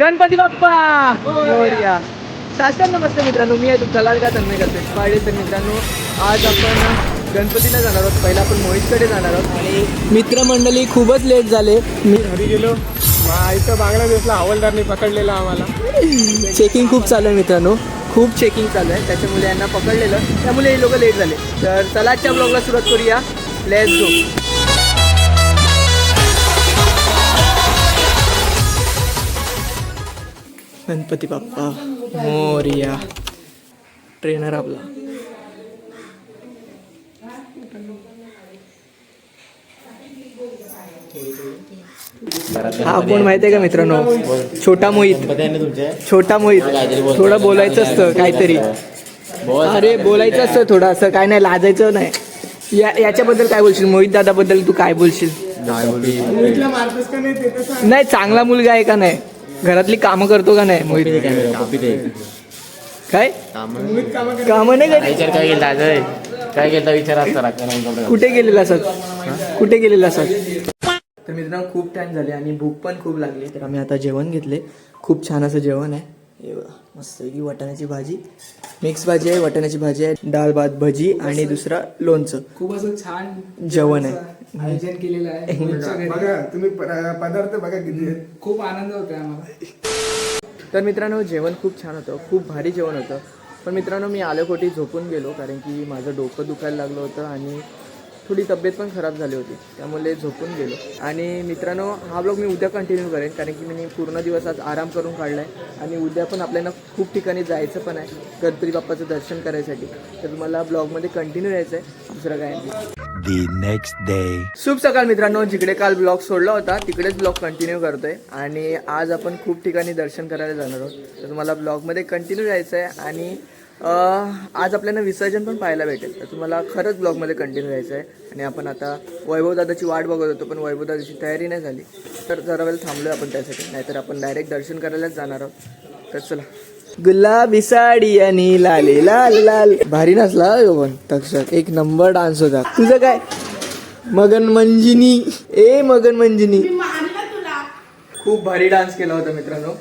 गणपती बाप्पा! मोरया. साष्टांग नमस्ते मित्रांनो मी आहे तुमचा लाडका तन्मय करते पाडे तर मित्रांनो आज आपण गणपतीला जाणार आहोत. पहिला आपण मोहितकडे जाणार आहोत. आणि मित्रमंडळी खूपच लेट झाले. मी घरी गेलो. इथं बांगलादेशला हवालदारने पकडलेला आम्हाला. चेकिंग खूप चालू आहे मित्रांनो. खूप चेकिंग चालू आहे. त्याच्यामुळे यांना पकडलेलं. त्यामुळे हे लोक लेट झाले. तर चला आजच्या ब्लॉगला सुरुवात करूया. Let's go Ganpati Bappa Morya trainer आपला. हा कोण माहिती आहे का मित्रांनो? छोटा मोहित. छोटा मोहित. थोडं बोलायचं असतं काहीतरी. अरे बोलायचं असतं थोडं असं. काय नाही लाजायचं नाही. या याच्याबद्दल काय बोलशील? मोहित दादाबद्दल तू काय बोलशील? मोहितला मारतोस का नाही ते तर सांग. नाही चांगला मुलगा आहे का नाही? घरातली कामं करतो का नाही मोहित? काय? कामं? करतो. कामं नाही करीत? विचार काय केला काय केला विचार असता लागला कुठे गेलेला असत कुठे गेलेला असत तर मित्रांनो खूप टाइम झाले आणि भूक पण खूप लागली. तर आम्ही आता जेवण घेतले. खूप छान असं जेवण आहे. हे बघा मस्त की वाटाण्याची भाजी. मिक्स भाजी आहे वाटाण्याची भाजी आहे डाळ भात भजी आणि दुसरा लोणचं. खूप असं छान जेवण आहे. आयोजन केलेलं आहे. बघा. तुम्ही पदार्थ बघा किती. खूप आनंद होतो आम्हाला. तर मित्रांनो जेवण खूप छान होतं. खूप भारी जेवण होतं. पण मित्रांनो मी आलो कोठी झोपून गेलो कारण की माझं डोकं दुखायला लागलं होतं आणि थोडी तब्येत पण खराब झाली होती त्यामुळे झोपून गेलो. आणि मित्रांनो हा ब्लॉग मी उद्या कंटिन्यू करेन कारण की मी पूर्ण दिवस आज आराम करून काढला आहे आणि उद्या पण आपल्याला खूप ठिकाणी जायचं पण आहे गणपती बाप्पाचं दर्शन करायसाठी. तर तुम्हाला ब्लॉगमध्ये कंटिन्यू राहायचं आहे दुसरं काय next day. शुभ सकाळ मित्रांनो जिकडे काल ब्लॉग सोडला होता तिकडेच ब्लॉग कंटिन्यू करतोय. आणि आज आपण खूप ठिकाणी दर्शन करायला जाणार आहोत. तर तुम्हाला ब्लॉगमध्ये कंटिन्यू राहायचं आहे आणि आज आपल्याला विसर्जन पण पाहायला भेटेल. तर तुम्हाला खरंच ब्लॉगमध्ये कंटिन्यू राहायचं आहे. आणि आपण आता वैभव दादाची वाट बघत होतो पण वैभव दादाची तयारी नाही झाली. तर जरा वेळ थांबलोय आपण त्यासाठी. नाहीतर आपण डायरेक्ट दर्शन करायलाच जाणार आहोत. तर चला. गुलाबी साडी आणि लाले लाल लाल. भारी नसला हो पण तक्षक एक नंबर डान्स होता. तुझं काय? मगन मंजिनी ए मगन मंजिनी खूप भारी डान्स केला होता मित्रांनो.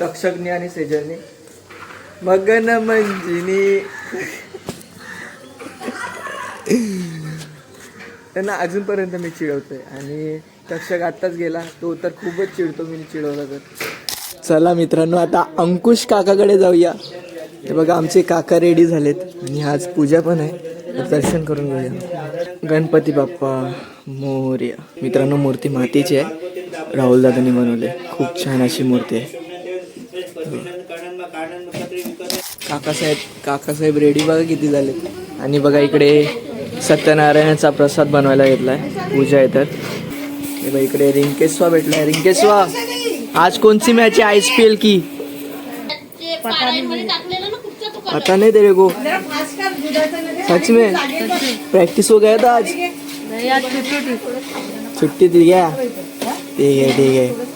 तक्षकने आणि सेजलने. मगन मंजिनी त्यांना अजूनपर्यंत मी चिडवतोय. आणि तक्षक आत्ताच गेला. तो तर खूपच चिडतो मी चिडवला तर. चला मित्रांनो आता अंकुश काकाकडे जाऊया. ते बघा आमचे काका रेडी झालेत. आणि आज पूजा पण आहे. दर्शन करून घेऊया. गणपती बाप्पा मोर्या. मित्रांनो मूर्ती मातीची आहे. राहुल दादांनी बनवले खूप छान अशी मूर्ती आहे. काकासाहेब काकासाहेब रेडी बघा किती झाले. आणि बघा इकडे सत्यनारायणाचा प्रसाद बनवायला घेतलाय. पूजा येतात हे बघा इकडे रिंकेश्वा भेटलाय. रिंकेश्वा आज कोणसी मॅच आहे आय पी एल की पता नहीं तेरे को. सच में? प्रैक्टिस हो गया था आज? छुट्टी दी गया ठीक आहे ठीक आहे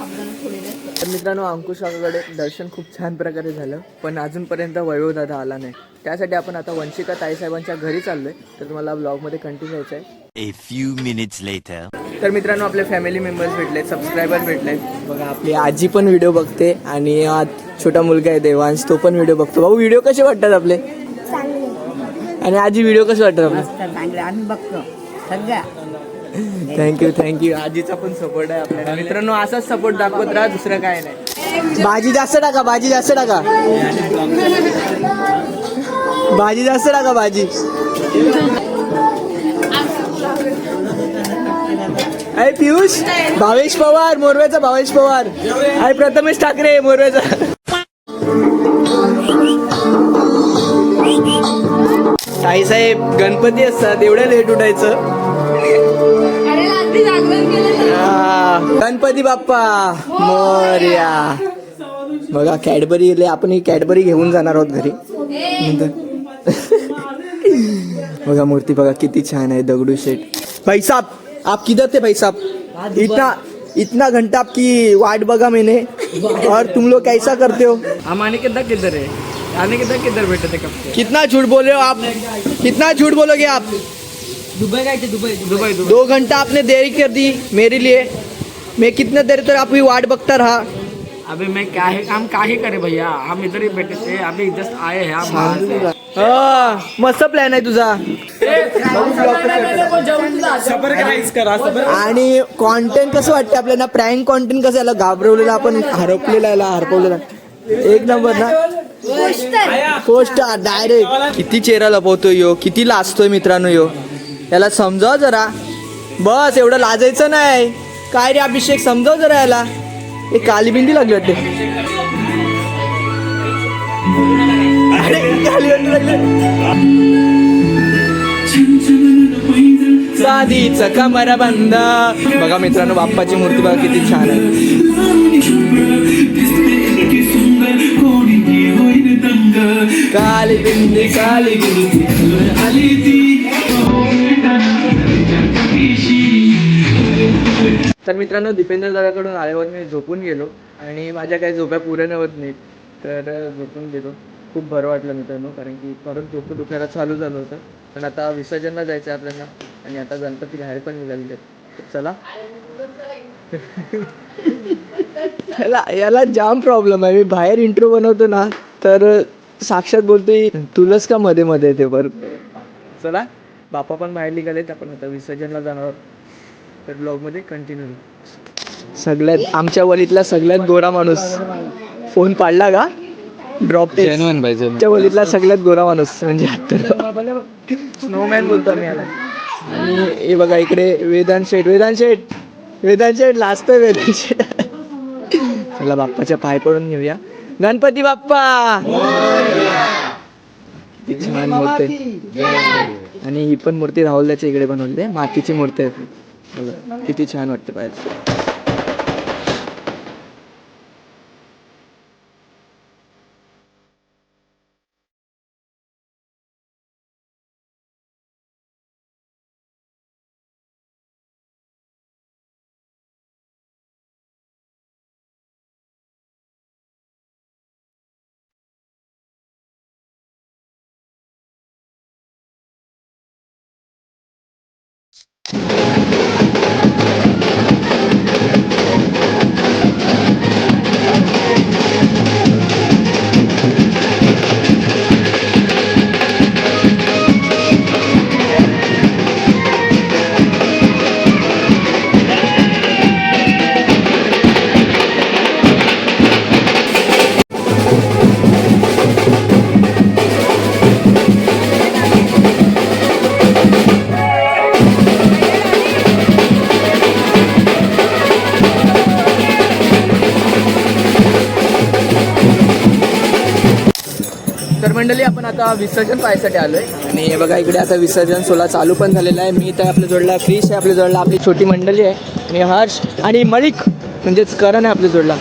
तर मित्रांनो अंकुश काकाकडे दर्शन खूप छान प्रकारे झालं पण अजूनपर्यंत वैभव दादा आला नाही. त्यासाठी आपण आता वंशिका ताईसाहेबांच्या घरी चाललोय. तर तुम्हाला ब्लॉगमध्ये कंटिन्यू यायचं आहे. A few minutes later. तर मित्रांनो आपले फॅमिली मेंबर्स भेटले सबस्क्रायबर भेटले बघा आपली आजी पण व्हिडिओ बघते आणि आज छोटा मुलगा आहे देवांश तो पण व्हिडिओ बघतो. भाऊ व्हिडिओ कसे वाटतात आपले? आणि आजी व्हिडिओ कसे वाटतात आपले? चांगले. आम्ही बघतो. सगळ्या. थँक्यू थँक्यू आजीचा पण सपोर्ट आहे आपल्याला. मित्रांनो असाच सपोर्ट दाखवत राहा दुसरं काय नाही. भाजी जास्त टाका भाजी जास्त टाका. भाजी जास्त टाका भाजी. अरे पियुष भावेश पवार मोरवेचा भावेश पवार. अरे प्रथमेश ठाकरे मोरवेचा ताईसाहेब गणपती असतात एवढ्या लेट उठायचं. गणपती बाप्पा मोर्या. बघा कॅडबरी इले आपण ही कॅडबरी घेऊन जाणार आहोत घरी. नंतर बघा मूर्ती बघा किती छान आहे दगडू शेठ. भाई साहब आप किधर थे भाई साहब इतना इतना घंटा आपकी वाट बघा मैंने। और तुम लोग कैसा करते हो? हम आने के तक किधर है? आने के तक किधर बैठे थे कब कितना झूठ बोल रहे हो आप? कितना झूठ बोलोगे आप? दुबई गए थे दुबई दुबई. दुबई दो घंटा आपने देरी कर दी मेरे लिए। मैं कितना देर तक आपकी वाट बघता रहा? अभी मैं क्या है काम का ही करे भैया? हम इधर ही बैठे थे अभी जस्ट आए हैं हम बाहर से। हा, मस्त प्लॅन आहे तुझा। सबरगाईज करा सबर आणि कॉन्टेंट कसं वाटतं आपल्याला? प्रँक कॉन्टेंट कसं याला घाबरवलेला आपण हरपलेला याला हरपवलेला एक नंबर ना? पोस्ट डायरेक्ट किती चेहरा लपवतोय यो? किती लाजतोय मित्रांनो यो? याला समजाव जरा. बस एवढं लाजायचं नाही. काय रे अभिषेक समजाव जरा याला. एक कालीबिंदी लागली वाटते. अरे, कालीबिंदी लागली. साधीच कमर बंद बघा मित्रांनो बाप्पाची मूर्ती बघा किती छान आहे. काली बिंदी काली बिंदी तर मित्रांनो दीपेंद्र दादाकडून आल्यावर मी झोपून गेलो आणि माझ्या काही झोप्या पुऱ्या होत नाहीत तर झोपून गेलो. खूप बरं वाटलं मित्रांनो कारण की परत झोपं दुखायला चालू झालं होतं. पण आता विसर्जनला जायचं आहे आपल्याला आणि आता गणपती बाहेर पण निघालेले तर चला. याला याला जाम प्रॉब्लेम आहे. मी बाहेर इंट्रो बनवतो ना तर साक्षात बोलतोय तुलाच का मध्ये मध्ये येते बरं? चला. बापा पण बाहेर निघालेत. आपण आता विसर्जनला जाणार आहोत. तर ब्लॉगमध्ये कंटिन्यू सगळ्यात आमच्या वलीतला सगळ्यात गोरा माणूस. फोन पाडला का? ड्रॉप आमच्या वलीतला सगळ्यात गोरा माणूस म्हणजे स्नोमॅन बोलतो मी याला. आणि हे बघा इकडे वेदांत शेठ वेदांत शेठ वेदांत शेठ लाजतोय वेदांत शेठ. चला बाप्पाच्या पाय पडून घेऊया. गणपती बाप्पा! छान मूर्ती. आहे. आणि ही पण मूर्ती राहुल्याच्या इकडे बनवली आहे. मातीची मूर्ती आहे. मला किती छान वाटते पाहायचं तर मंडळी आपण आता विसर्जन पाहायसाठी आलोय. आणि हे बघा इकडे आता विसर्जन सोला चालू पण झालेला आहे. मी तर आपल्या जोडला क्रिश आहे आपल्या जोडला आपली छोटी मंडळी आहे. आणि हर्ष आणि मलिक म्हणजेच करण आहे आपल्या जोडला.